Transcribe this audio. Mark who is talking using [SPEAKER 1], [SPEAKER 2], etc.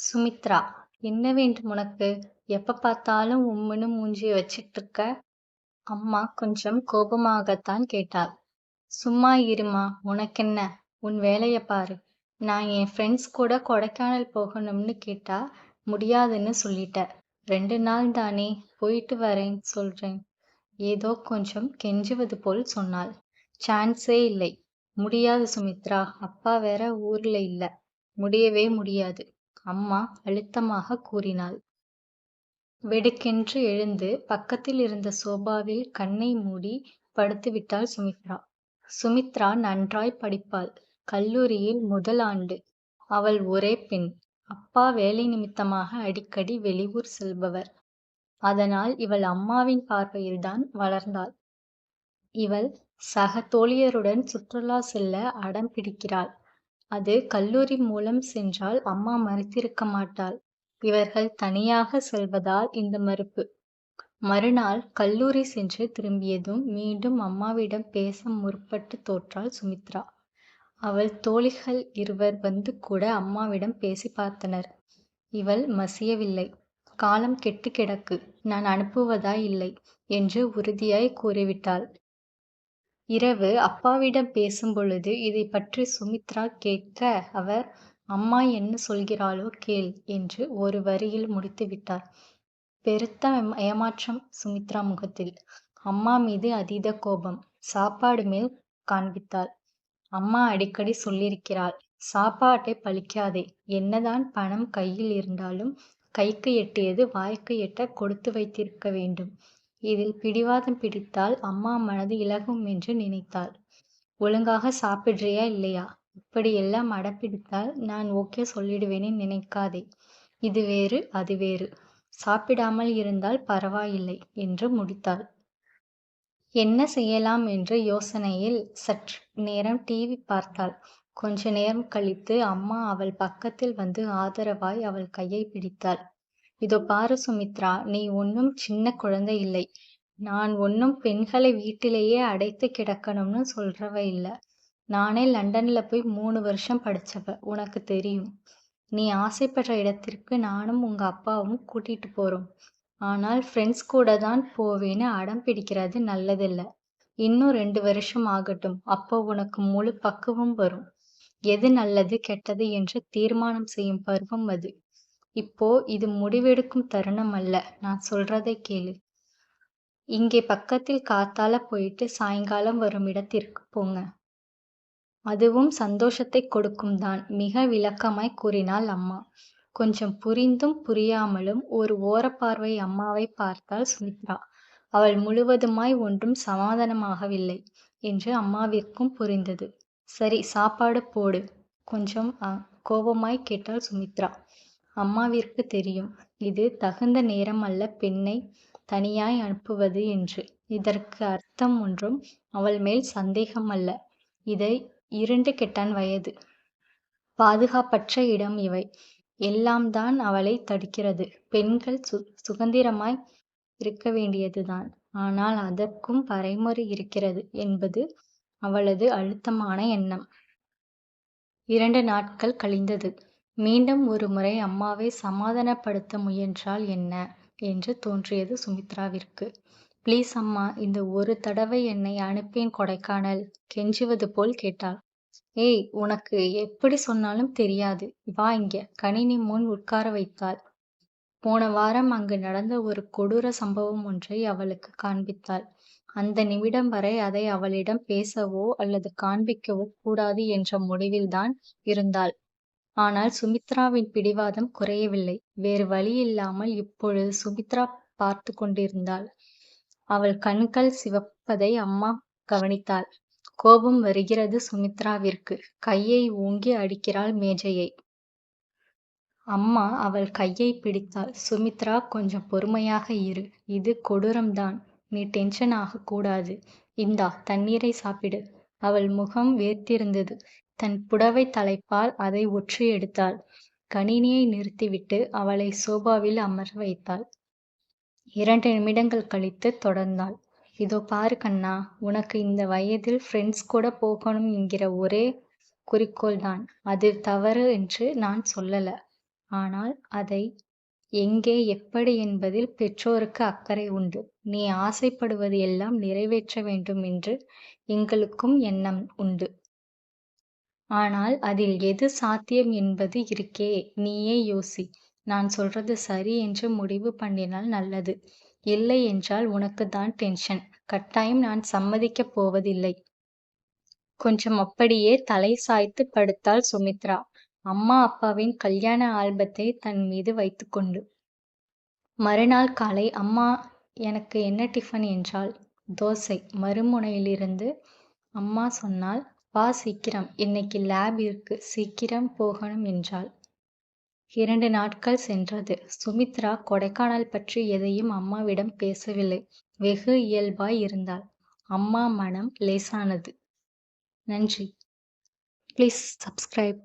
[SPEAKER 1] சுமித்ரா என்ன வேண்டும் உனக்கு? எப்ப பார்த்தாலும் உம்முன்னு மூஞ்சிய வச்சிட்டிருக்க அம்மா கொஞ்சம் கோபமாகத்தான் கேட்டாள். சும்மா இருமா உனக்கென்ன? உன் வேலைய பாரு. நான் என் ஃப்ரெண்ட்ஸ் கூட கொடைக்கானல் போகணும்னு கேட்டா முடியாதுன்னு சொல்லிட்ட. ரெண்டு நாள் தானே போயிட்டு வரேன் சொல்றேன். ஏதோ கொஞ்சம் கெஞ்சுவது போல் சொன்னாள். சான்ஸே இல்லை. முடியாது சுமித்ரா. அப்பா வேற ஊர்ல இல்ல. முடியவே முடியாது. அம்மா அழுத்தமாக கூறினாள். வெடுக்கென்று எழுந்து பக்கத்தில் இருந்த சோபாவில் கண்ணை மூடி படுத்துவிட்டாள் சுமித்ரா. சுமித்ரா நன்றாய் படிப்பாள். கல்லூரியில் முதல் ஆண்டு. அவள் ஒரே பெண். அப்பா வேலை நிமித்தமாக அடிக்கடி வெளியூர் செல்பவர். அதனால் இவள் அம்மாவின் பார்வையில்தான் வளர்ந்தாள். இவள் சக தோழியருடன் சுற்றுலா செல்ல அடம் பிடிக்கிறாள். அது கல்லூரி மூலம் சென்றால் அம்மா மறுத்திருக்க மாட்டாள். இவர்கள் தனியாக செல்வதால் இந்த மறுப்பு. மறுநாள் கல்லூரி சென்று திரும்பியதும் மீண்டும் அம்மாவிடம் பேச முற்பட்டு தோற்றாள் சுமித்ரா. அவள் தோழிகள் இருவர் வந்து கூட அம்மாவிடம் பேசி பார்த்தனர். இவள் மசியவில்லை. காலம் கெட்டு கிடக்கு. நான் அனுப்புவதாய் இல்லை என்று உறுதியாய் கூறிவிட்டாள். இரவு அப்பாவிடம் பேசும் பொழுது இதை பற்றி சுமித்ரா கேட்க அவர் அம்மா என்ன சொல்கிறாளோ கேள் என்று ஒரு வரியில் முடித்து விட்டார். பெருத்த ஏமாற்றம் சுமித்ரா முகத்தில். அம்மா மீது அதீத கோபம். சாப்பாடு மேல் காண்பித்தாள். அம்மா அடிக்கடி சொல்லியிருக்கிறாள் சாப்பாட்டை பழிக்காதே. என்னதான் பணம் கையில் இருந்தாலும் கைக்கு எட்டியது வாய்க்கு எட்ட கொடுத்து வைத்திருக்க வேண்டும். இதில் பிடிவாதம் பிடித்தால் அம்மா மனது இலகும் என்று நினைத்தாள். ஒழுங்காக சாப்பிடுறியா இல்லையா? இப்படியெல்லாம் அடப்பிடித்தால் நான் ஓகே சொல்லிடுவேனே நினைக்காதே. இது வேறு அது வேறு. சாப்பிடாமல் இருந்தால் பரவாயில்லை என்று முடித்தாள். என்ன செய்யலாம்? என்று யோசனையில் சற்று நேரம் டிவி பார்த்தாள். கொஞ்ச நேரம் கழித்து அம்மா அவள் பக்கத்தில் வந்து ஆதரவாய் அவள் கையை பிடித்தாள். இதோ பாரு சுமித்ரா நீ ஒன்னும் சின்ன குழந்தை இல்லை. நான் ஒன்னும் பெண்களை வீட்டிலேயே அடைத்து கிடக்கணும்னு சொல்றவ இல்ல. நானே லண்டன்ல போய் மூணு வருஷம் படிச்சவ உனக்கு தெரியும். நீ ஆசைப்படுற இடத்திற்கு நானும் உங்க அப்பாவும் கூட்டிட்டு போறோம். ஆனால் ஃப்ரெண்ட்ஸ் கூட தான் போவேன்னு அடம் பிடிக்கிறது நல்லதில்ல. இன்னும் ரெண்டு வருஷம் ஆகட்டும் அப்போ உனக்கு முழு பக்குவம் வரும். எது நல்லது கெட்டது என்று தீர்மானம் செய்யும் பருவம் அது. இப்போ இது முடிவெடுக்கும் தருணம் அல்ல. நான் சொல்றதை கேளு. இங்கே பக்கத்தில் காத்தால போயிட்டு சாயங்காலம் வரும் இடத்திற்கு போங்க. அதுவும் சந்தோஷத்தை கொடுக்கும் தான் மிக விளக்கமாய் கூறினாள் அம்மா. கொஞ்சம் புரிந்தும் புரியாமலும் ஒரு ஓரப்பார்வை அம்மாவை பார்த்தாள் சுமித்ரா. அவள் முழுவதுமாய் ஒன்றும் சமாதானமாகவில்லை என்று அம்மாவிற்கும் புரிந்தது. சரி சாப்பாடு போடு. கொஞ்சம் கோபமாய் கேட்டாள் சுமித்ரா. அம்மாவிற்கு தெரியும். இது தகுந்த நேரம் அல்ல பெண்ணை தனியாய் அனுப்புவது என்று. இதற்கு அர்த்தம் ஒன்றும் அவள் மேல் சந்தேகம் அல்ல இதை இரண்டு கெட்டான் வயது. பாதுகாப்பற்ற இடம் இவை. எல்லாம் தான் அவளை தடுக்கிறது. பெண்கள் சு சுதந்திரமாய் இருக்க வேண்டியதுதான். ஆனால் அதற்கும் வரைமுறை இருக்கிறது என்பது அவளது அழுத்தமான எண்ணம். இரண்டு நாட்கள் கழிந்தது. மீண்டும் ஒரு முறை அம்மாவை சமாதானப்படுத்த முயன்றால் என்ன? என்று தோன்றியது சுமித்ராவிற்கு. ப்ளீஸ் அம்மா இந்த ஒரு தடவை என்னை அனுப்பேன் கொடைக்கானல் கெஞ்சுவது போல் கேட்டாள். ஏய் உனக்கு எப்படி சொன்னாலும் தெரியாது. வா இங்க கணினி முன் உட்கார வைத்தாள். போன வாரம் அங்கு நடந்த ஒரு கொடூர சம்பவம் ஒன்றை அவளுக்கு காண்பித்தாள். அந்த நிமிடம் வரை அதை அவளிடம் பேசவோ அல்லது காண்பிக்கவோ கூடாது என்ற முடிவில்தான் இருந்தாள். ஆனால் சுமித்ராவின் பிடிவாதம் குறையவில்லை. வேறு வழி இல்லாமல் இப்பொழுது சுமித்ரா பார்த்து கொண்டிருந்தாள். அவள் கண்கள் சிவப்பதை அம்மா கவனித்தாள். கோபம் வருகிறது சுமித்ராவிற்கு. கையை ஊங்கி அடிக்கிறாள் மேஜையை. அம்மா அவள் கையை பிடித்தாள். சுமித்ரா கொஞ்சம் பொறுமையாக இரு. இது கொடூரம்தான். நீ டென்ஷன் ஆகக்கூடாது. இந்தா தண்ணீரை சாப்பிடு. அவள் முகம் வேர்த்திருந்தது. தன் புடவை தலைப்பால் அதை ஒற்றி எடுத்தாள். கணினியை நிறுத்திவிட்டு அவளை சோபாவில் அமர வைத்தாள். இரண்டு நிமிடங்கள் கழித்து தொடர்ந்தாள். இதோ பாரு கண்ணா உனக்கு இந்த வயதில் ஃப்ரெண்ட்ஸ் கூட போகணும் என்கிற ஒரே குறிக்கோள் தான். அது தவறு என்று நான் சொல்லல. ஆனால் அதை எங்கே எப்படி என்பதில் பெற்றோருக்கு அக்கறை உண்டு. நீ ஆசைப்படுவது எல்லாம் நிறைவேற்ற வேண்டும் என்று எங்களுக்கும் எண்ணம் உண்டு. ஆனால் அதில் எது சாத்தியம் என்பது இருக்கே நீயே யோசி. நான் சொல்றது சரி என்று முடிவு பண்ணினால் நல்லது. இல்லை என்றால் உனக்கு தான் டென்ஷன் கட்டாயம் நான் சம்மதிக்கப் போவதில்லை. கொஞ்சம் அப்படியே தலை சாய்த்து படுத்தாள் சுமித்ரா. அம்மா அப்பாவின் கல்யாண ஆல்பத்தை தன் மீது வைத்துக்கொண்டு. மறுநாள் காலை அம்மா எனக்கு என்ன டிஃபன் என்றால் தோசை. மறுமுனையிலிருந்து அம்மா சொன்னால் வா சீக்கிரம். இன்னைக்கு லேப் இருக்கு. சீக்கிரம் போகணும் என்றாள். இரண்டு நாட்கள் சென்றது. சுமித்ரா கொடைக்கானல் பற்றி எதையும் அம்மாவிடம் பேசவில்லை. வெகு இயல்பாய் இருந்தாள். அம்மா மனம் லேசானது. நன்றி. Please subscribe